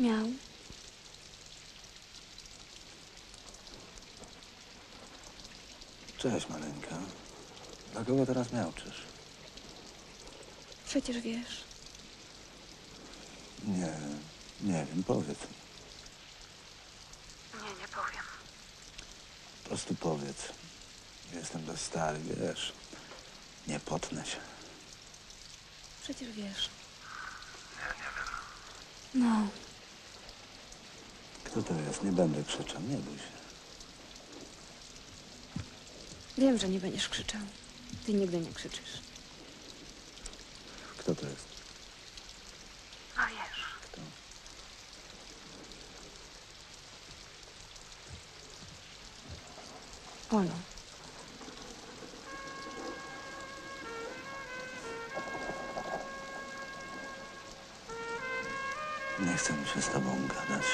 Miał. Cześć, maleńka. Dla kogo teraz miałczysz? Przecież wiesz. Nie, nie wiem, powiedz. Nie, nie powiem. Po prostu powiedz. Jestem dość stary, wiesz. Nie potnę się. Przecież wiesz. No, Kto to jest? Nie będę krzyczał, nie bój się. wiem, że nie będziesz krzyczał. Ty nigdy nie krzyczysz. Kto to jest? A wiesz. Kto? Olo. Nie chcę mi się z tobą gadać.